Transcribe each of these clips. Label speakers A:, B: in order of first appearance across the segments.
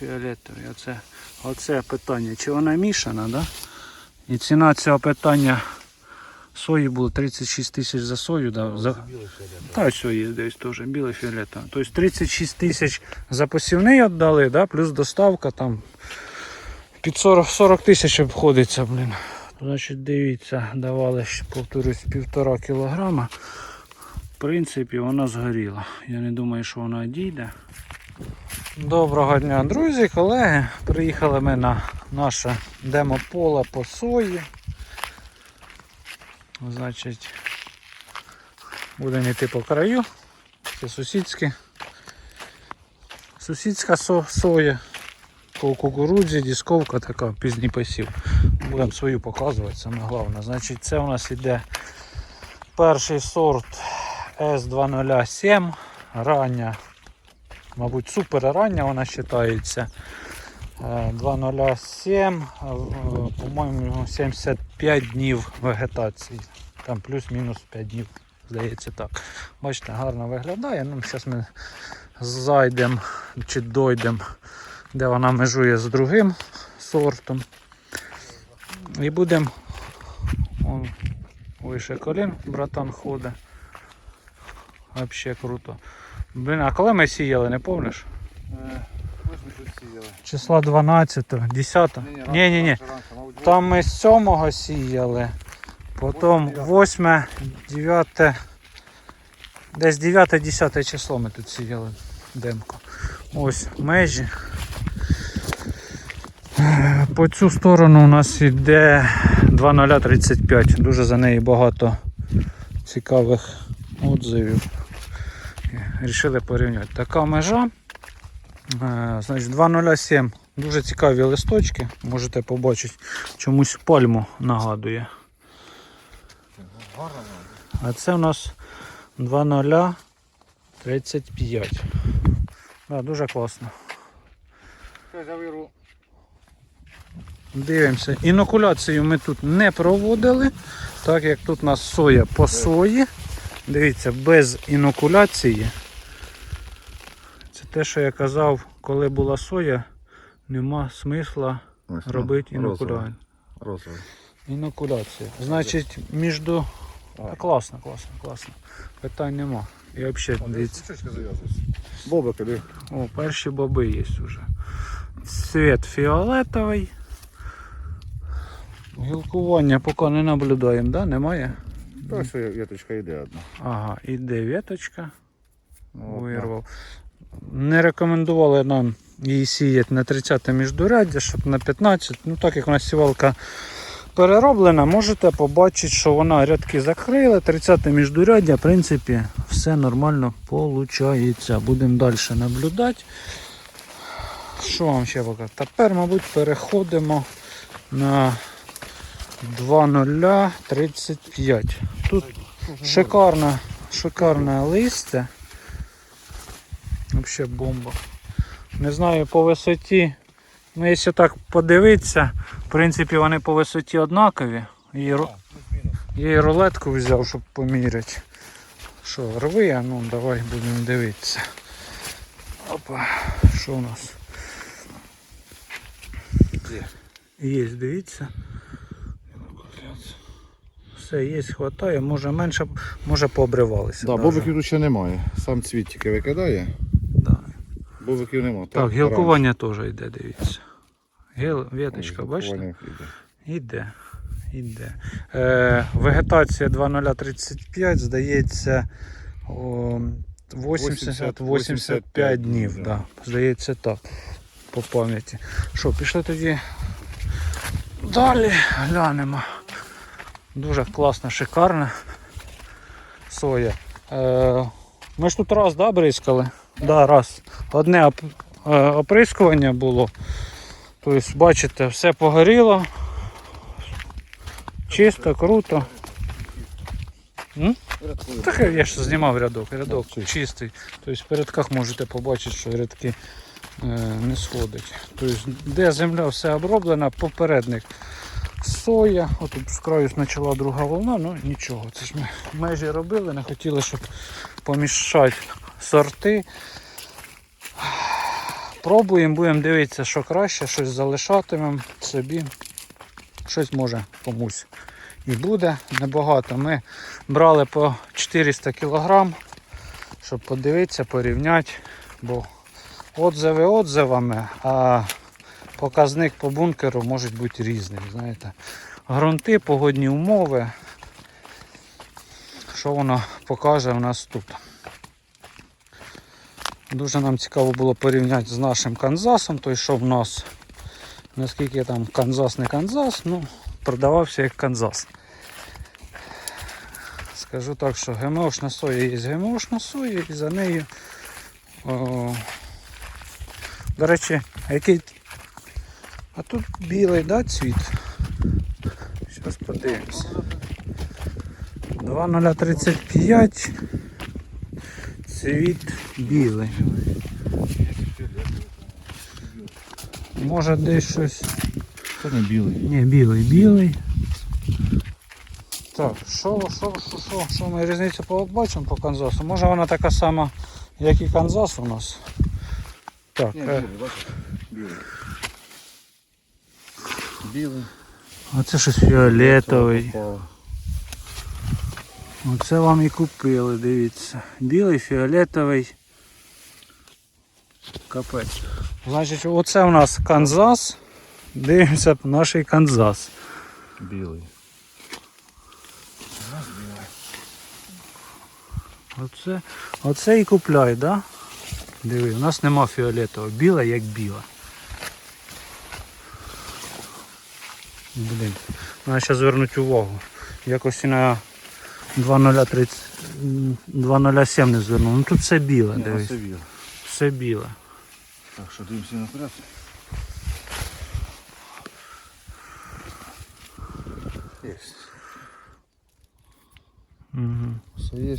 A: Фіолетовий. Оце, оце питання. Чи вона мішана, да? І ціна цього питання сої було 36 тисяч за сою. Да, за... Та є десь теж біле фіолетове. Тобто 36 тисяч за посівний віддали, да, плюс доставка там під 40, 40 тисяч обходиться, блін. Значить, дивіться, давали, повторюсь, півтора кілограма. В принципі, вона згоріла. Я не думаю, що вона дійде. Доброго дня, друзі, колеги. Приїхали ми на наше демо-поле по сої. Значить, будемо йти по краю. Це сусідське. Сусідська со- соя. По кукурудзі, дісковка така, пізній посів. Будемо свою показувати, саме головне. Значить, це у нас іде перший сорт S207. Рання, мабуть, супер рання вона вважається. Е, 207, е, по-моєму, 75 днів вегетації. Там плюс-мінус 5 днів, здається так. Бачите, гарно виглядає. Ну, зараз ми зайдемо чи дойдемо, де вона межує з другим сортом. І будемо. Вище колін, братан ходить. Вообще круто. Блін, а коли ми сіяли, не помниш?
B: Ось ми тут сіяли.
A: Числа 12, 10. Ні, ні, ні. Там ми з 7 сіяли, потім 8, 9, десь 9-10 число ми тут сіяли демку. Ось межі. Е, По цю сторону у нас йде 2035. Дуже за неї багато цікавих отзивів. Рішили порівняти. Така межа. Е, Значить, 207. Дуже цікаві листочки. Можете побачити, чомусь пальму нагадує. А це у нас 2035. Да, дуже класно. Дивимося. Інокуляцію ми тут не проводили, так як тут у нас соя по сої. Дивіться, без інокуляції. Це те, що я казав, коли була соя, нема смисла
B: Ось,
A: робити інокуляцію.
B: Розовий.
A: Інокуляція. Значить, між... Та класно, класно, класно. Питань нема. І взагалі, дивіться.
B: Сучечка зав'язується.
A: О, перші боби є вже. Цвіт фіолетовий. Гілкування поки не наблюдаємо, да? Немає?
B: Та ось віточка йде одна.
A: Ага, іде веточка.
B: Ну,
A: Вирвав. Не рекомендували нам її сіяти на 30 міждуряддя, щоб на 15. Ну так як у нас сівалка перероблена, можете побачити, що вона рядки закрила, 30 міждуряддя, в принципі, все нормально виходить. Будемо далі наблюдати. Що вам ще показати? Тепер, мабуть, переходимо на 2.035. Тут шикарне, шикарне листя. Вообще бомба. Не знаю по висоті. Ну, якщо так подивитися, в принципі вони по висоті однакові. Я і рулетку взяв, щоб поміряти. Що, рви, а ну давай будемо дивитися. Опа, що у нас?
B: Є,
A: дивіться. Все, є, хватає, може менше, може пообривалися.
B: Да, бобиків тут ще немає. Сам цвіт тільки викидає.
A: Да.
B: Бобиків немає.
A: Так, гілкування теж йде, дивіться. Гіл, веточка, бачите? Іде. Іде. Е, вегетація 2035, здається, о, 80-85 днів.
B: да.
A: Да. Здається так. По пам'яті. Що, пішли тоді далі глянемо. Дуже класна, шикарна соя. Е, ми ж тут раз да, бризкали? Да, раз. Одне оп- е, оприскування було. Тобто, бачите, все погоріло. Чисто, круто. М? Так я ж знімав рядок, рядок чистий. Тобто в передках можете побачити, що рядки е, не сходять. Тобто, де земля все оброблена, попередник соя. Отут з краю почала друга волна, ну нічого. Це ж ми межі робили, не хотіли, щоб помішати сорти. Пробуємо, будемо дивитися, що краще, щось залишатимемо собі. Щось може комусь і буде небагато. Ми брали по 400 кг, щоб подивитися, порівняти, бо отзиви отзивами, а показник по бункеру може бути різним. Знаєте. Грунти, погодні умови. Що воно покаже у нас тут. Дуже нам цікаво було порівняти з нашим Канзасом, той, що в нас, наскільки там Канзас не Канзас, ну, продавався як Канзас. Скажу так, що ГМОшна соя є ГМОшна соя і за нею. О, до речі, який. А тут білий, да, цвіт? Зараз подивимося. 2035. Цвіт білий. Може десь щось.
B: Це не білий.
A: Ні, білий, білий. Так, що, що, що, що, що ми різницю побачимо по Канзасу? Може вона така сама, як і Канзас у нас? Так,
B: Ні,
A: е,
B: білий, бачиш? Білий. Білий.
A: а це щось фіолетовий. Оце вам і купили, дивіться. Білий, фіолетовий. Капець. Значить, оце у нас Канзас. Дивимося наш Канзас.
B: Білий.
A: Оце, оце і купляй, да? Диви, у нас нема фіолетового. Біла як біла. Блін. Треба ще звернути увагу. Якось і на 2030 м, 207 не звернув. Ну тут все біле,
B: Ні,
A: дивись.
B: це білий.
A: Все біле.
B: Так, що дивимося наперед. Є.
A: Угу.
B: Все є.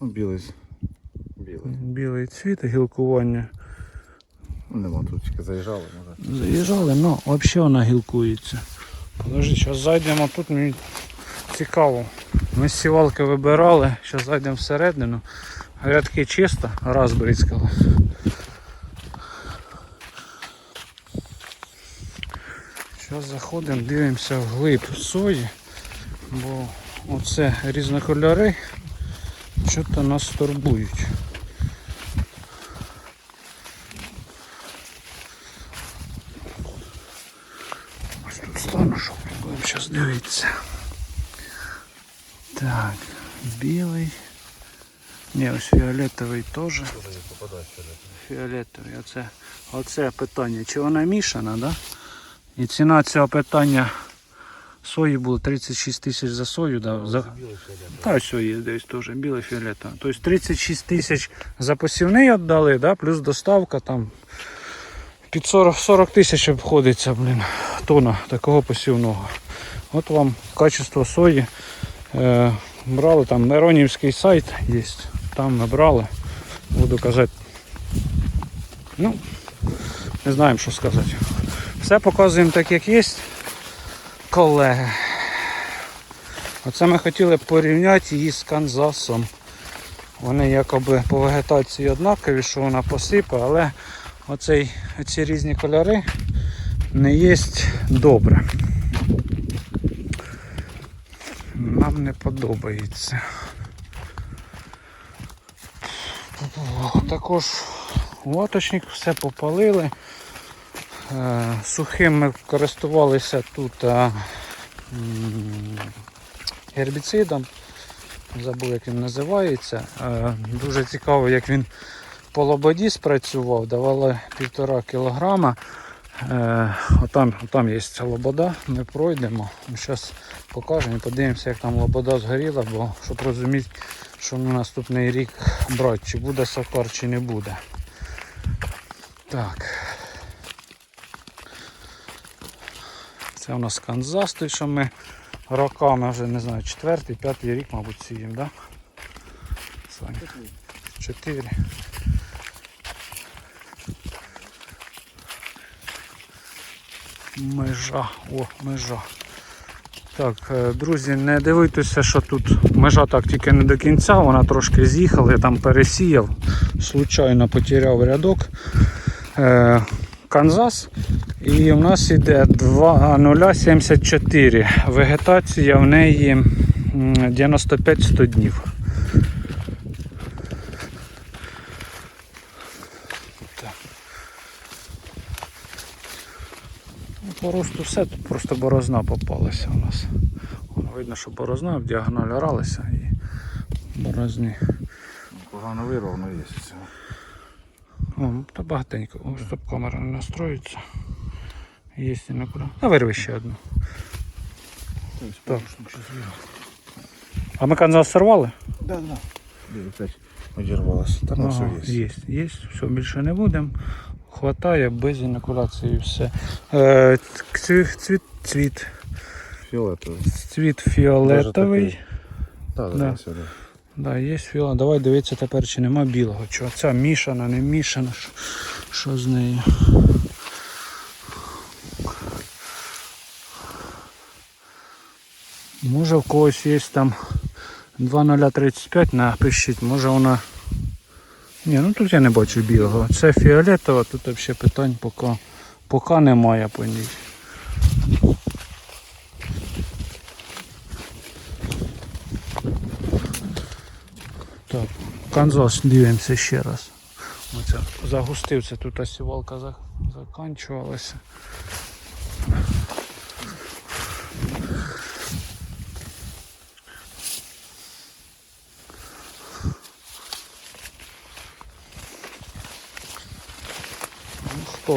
B: Ну, білий. Білий.
A: Білий цвіт, гілкування.
B: Ну, нема тут тільки заїжджали, може.
A: Заїжджали, ну взагалі вона гілкується. Подожди, зараз зайдемо тут, мені цікаво. Ми з сівалки вибирали, зараз зайдемо всередину. Грядки чисто, раз бризкали. Зараз заходимо, дивимося вглиб сої, бо оце різнокольори що-то нас турбують. Ось тут стану, щоб ми будемо зараз дивитися. Так, білий. Ні, ось фіолетовий теж. Фіолетовий. Оце, оце питання. Чи вона мішана, да? І ціна цього питання сої було 36 тисяч за сою. Да, за... Та ось є десь теж білий фіолетовий. Тобто 36 тисяч за посівний віддали, да, плюс доставка там під 40, 40 тисяч обходиться, блін, тона такого посівного. От вам качество сої. Е, брали там Миронівський сайт є. Там ми брали. Буду казати. Ну, не знаємо, що сказати. Все показуємо так, як є. Колеги. Оце ми хотіли порівняти її з Канзасом. Вони якоби по вегетації однакові, що вона посипе, але оцей, оці різні кольори не є добре. Нам не подобається. Також латочник все попалили. Е, Сухим ми користувалися тут е, гербіцидом. Забув, як він називається. Е, Дуже цікаво, як він по лободі спрацював. Давали півтора кілограма. Е, Отам, отам є лобода, ми пройдемо. Зараз покажемо і подивимося, як там лобода згоріла, бо щоб розуміти, що на наступний рік брати, чи буде сокар, чи не буде. Так. Це у нас Канзас, той, що ми роками вже не знаю, четвертий, п'ятий рік, мабуть, сіємо, да? Чотири. Межа, о, межа. Так, е, друзі, не дивуйтеся, що тут межа так тільки не до кінця, вона трошки з'їхала, я там пересіяв, случайно потеряв рядок. Е, Канзас. І в нас іде 2,074. Вегетація в неї 95-100 днів. По росту все, тут просто борозна попалася у нас. Видно, що борозна в діагональ оралися і борозні.
B: Погано вирвав, є.
A: О, та багатенько. О, стоп камера не настроїться. Є і нікуди. А вирви ще одну. Так. А ми канзас сорвали?
B: Да, да. Де опять одірвалося. Та ну все є.
A: є, є, все, більше не будемо. Хватає без інокуляції і все. Е, цвіт, цвіт, цвіт,
B: Фіолетовий.
A: цвіт фіолетовий.
B: Так,
A: Да.
B: да, сюди.
A: Да, є фіолет. Давай дивитися тепер, чи нема білого. Чого ця мішана, не мішана. Що, що з нею? Може в когось є там 2035, напишіть, може вона. Ні, ну тут я не бачу білого. Це фіолетова, тут взагалі питань поки, поки немає по ній. Так, Канзас дивимося ще раз. Оце загустився, тут осівалка заканчувалася.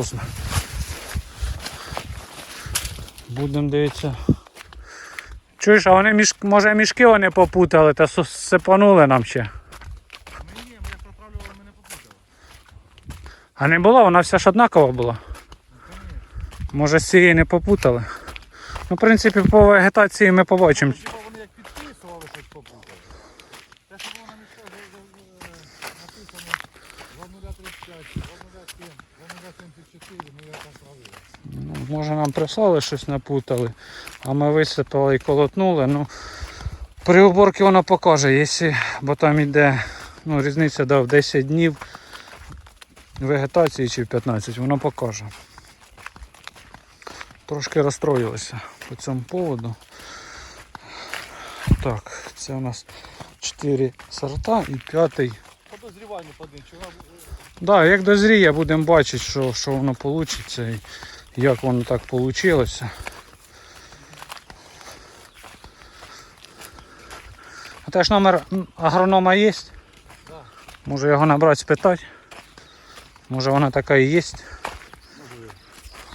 A: Знає. Будемо дивитися. Чуєш, а вони між... може мішки вони попутали та сипанули нам ще. А не було, вона вся ж однакова була. Може з цієї не попутали. Ну, в принципі, по вегетації ми побачимо.
B: Вони як підписували, щось попутали. Те, що воно сказано, написано 2035, 2007, 2074, ну
A: може нам прислали щось напутали, а ми висипали і колотнули. Ну, при уборці воно покаже, якщо, бо там йде ну, різниця да, в 10 днів вегетації чи в 15, воно покаже. Трошки розстроїлися по цьому поводу. Так, це у нас 4 сорта і п'ятий.
B: Подозрівання по один, чого
A: Да, як дозріє, будемо бачити, що, що воно вийде і як воно так вийшло. А теж номер агронома є?
B: Да.
A: Може його набрати, спитати? Може вона така і є?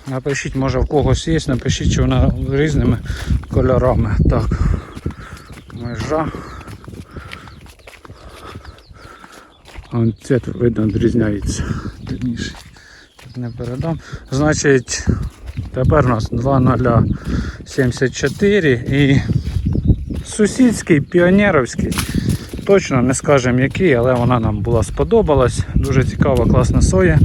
A: Напишіть, може в когось є, напишіть, чи вона різними кольорами. Так. Межа. Вон цвет видно відрізняється. Темніший. Не передам. Значить, тепер у нас 2074 і сусідський, піонерівський. Точно не скажемо який, але вона нам була сподобалась. Дуже цікава, класна соя.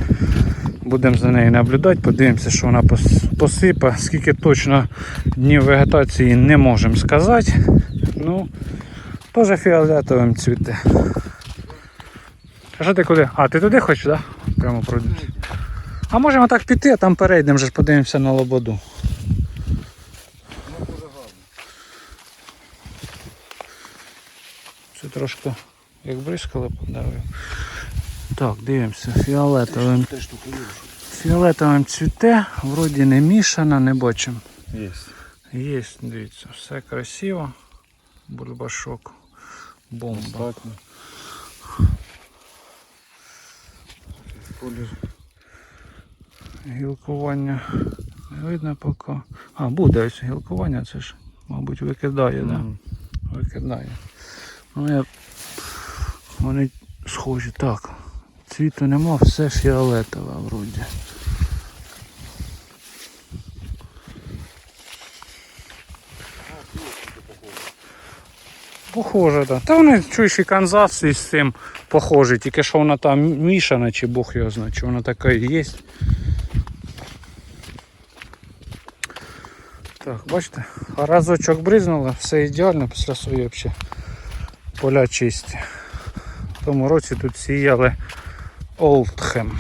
A: Будемо за нею наблюдати, подивимося, що вона пос- посипе. Скільки точно днів вегетації не можемо сказати. Ну, теж фіолетовим цвіте. Що ти куди? А, ти туди хочеш, так? Да? Прямо пройдемо. А можемо так піти, а там перейдемо, вже подивимося на лободу.
B: Воно дуже гарно.
A: Це трошки як бризкало подавив. Так, дивимося, фіолетовим. Фіолетовим цвіте, вроді не мішана, не бачимо.
B: Є.
A: Є, дивіться, все красиво. Бульбашок. Бомба.
B: Достатньо. Колір.
A: Гілкування не видно поки. А, буде ось гілкування, це ж, мабуть, викидає, так? Да? Викидає. Ну, я... Вони схожі. Так. Цвіту нема, все фіолетове вроді. Похоже, так. Та вони чуєш і Канзас із цим похожі, тільки що вона там мішана, чи Бог його знає, чи вона така і є. Так, бачите, а разочок бризнуло, все ідеально після своєї взагалі поля чисті. В тому році тут сіяли Олдхем.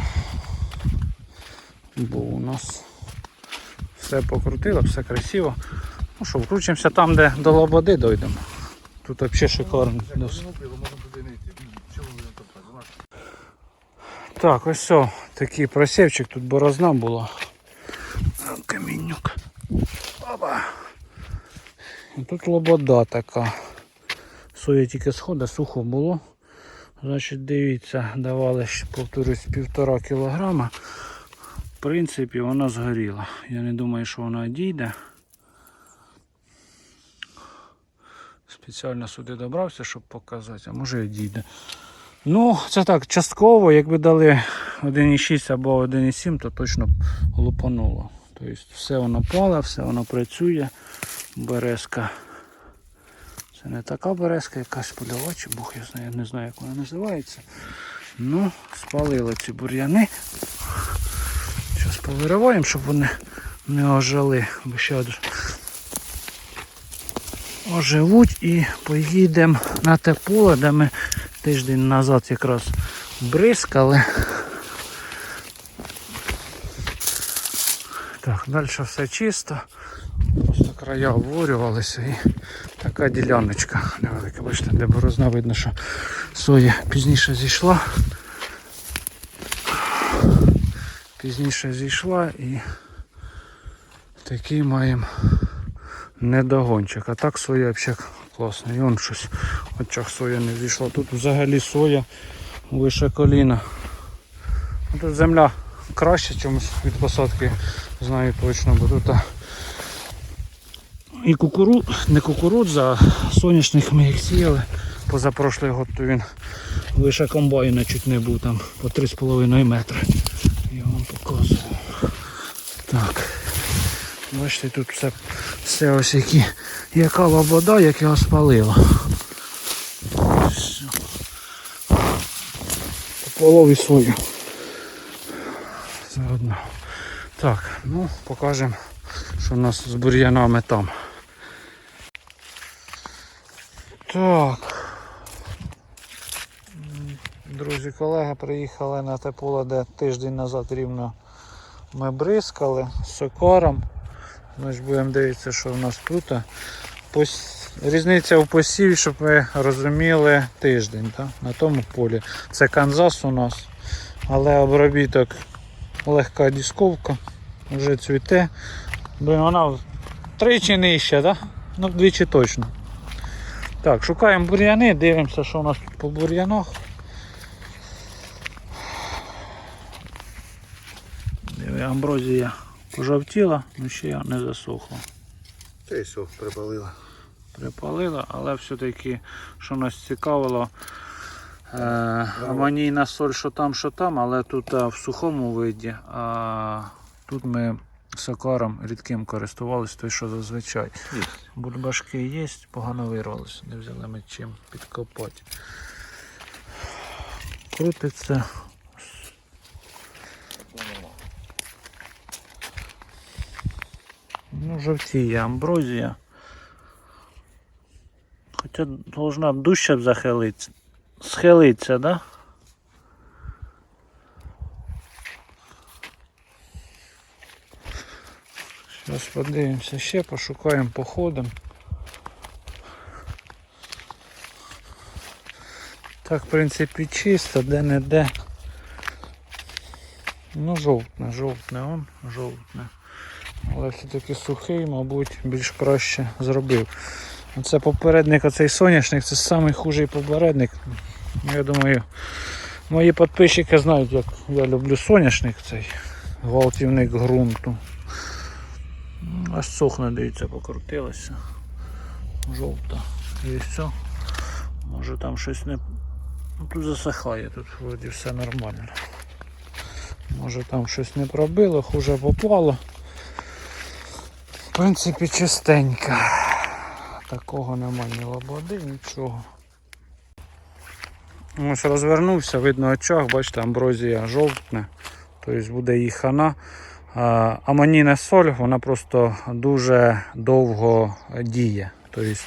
A: Бо у нас все покрутило, все красиво. Ну що, вкручимося там, де до лободи дойдемо. Тут взагалі шикарно.
B: Там так?
A: Ось все, такий просівчик, тут борозна була. Камінюк. Опа. І тут лобода така. Соя тільки схода, сухо було. Значить, дивіться, давали, ще, повторюсь, півтора кілограма. В принципі, вона згоріла. Я не думаю, що вона дійде. Спеціально сюди добрався, щоб показати, а може і дійде. Ну, це так, частково, якби дали 1,6 або 1,7, то точно лупануло. Тобто все воно пала, все воно працює. Березка. Це не така березка, якась польова, чи Бог я знаю, не знаю, як вона називається. Ну, спалили ці бур'яни. Зараз повириваємо, щоб вони не ожили, бо ще оживуть і поїдемо на те поле, де ми тиждень назад якраз бризкали. Так, далі все чисто. Просто края обворювалися і така діляночка невелика. Бачите, де борозна видно, що соя пізніше зійшла. Пізніше зійшла і такий маємо недогончик. А так соя взагалі класна. І он щось очах соя не зійшла. Тут взагалі соя вище коліна. Ну, Тут земля краще чомусь від посадки, знаю точно, бо тут і кукуру, не кукурудза, а соняшник ми їх сіяли. Позапрошлий год то він вище комбайна чуть не був там по 3,5 метри. Я вам показував. Так. Бачите, тут все, все ось які, яка лобода, як його. По полові свою. Заодно. Так, ну покажемо, що у нас з бур'янами там. Так. Друзі, колеги приїхали на те поле, де тиждень назад рівно ми бризкали з сокором. Значить будемо дивитися, що в нас тут. Різниця в посіві, щоб ви розуміли, тиждень так? на тому полі. Це Канзас у нас, але обробіток легка дісковка, вже цвіте. Блін, вона тричі нижча, так? Ну, вдвічі точно. Так, шукаємо бур'яни, дивимося, що у нас тут по бур'янах. Амброзія пожовтіла, але ще не засохла.
B: Та й все, припалила.
A: Припалила, але все-таки, що нас цікавило, е, амонійна соль, що там, що там, але тут а, в сухому виді, а тут ми сокаром рідким користувалися, той, що зазвичай.
B: Є.
A: Бульбашки є, погано вирвалися, не взяли ми чим підкопати. Крутиться. Ну, жовтіє амброзія. Хоча должна б дужче б захилитися. Схилитися, да? Зараз подивимося ще, пошукаємо походом. Так, в принципі, чисто, де-не-де. Ну, жовтне, жовтне он, жовтне. Але все-таки сухий, мабуть, більш краще зробив. Це попередник, оцей соняшник, це найхужий попередник. Ну, Я думаю, мої підписчики знають, як я люблю соняшник, цей гвалтівник ґрунту. Ну, Аж сохне, дивіться, покрутилося. Жовта. І все. Може там щось не. Ну, тут засихає, тут вроді все нормально. Може там щось не пробило, хуже попало. В принципі, чистенько. Такого немає ні лободи, нічого. Ось розвернувся, видно очах, бачите, амброзія жовтне, тобто буде їй хана. А, Амонійна соль, вона просто дуже довго діє. Тобто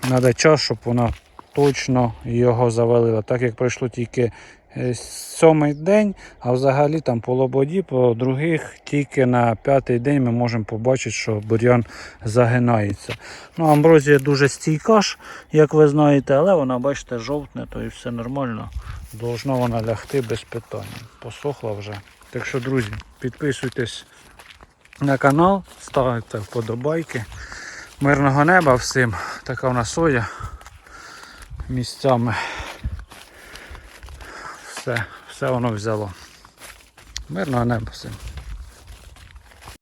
A: треба час, щоб вона точно його завалила. Так як пройшло тільки сьомий день, а взагалі там по лободі, по других, тільки на п'ятий день ми можемо побачити, що бур'ян загинається. Ну, амброзія дуже стійка ж, як ви знаєте, але вона, бачите, жовтне, то і все нормально. Должна вона лягти без питань. Посохла вже. Так що, друзі, підписуйтесь на канал, ставте вподобайки. Мирного неба всім. Така в нас соя місцями. Все, все воно взяло. Мирного неба всім.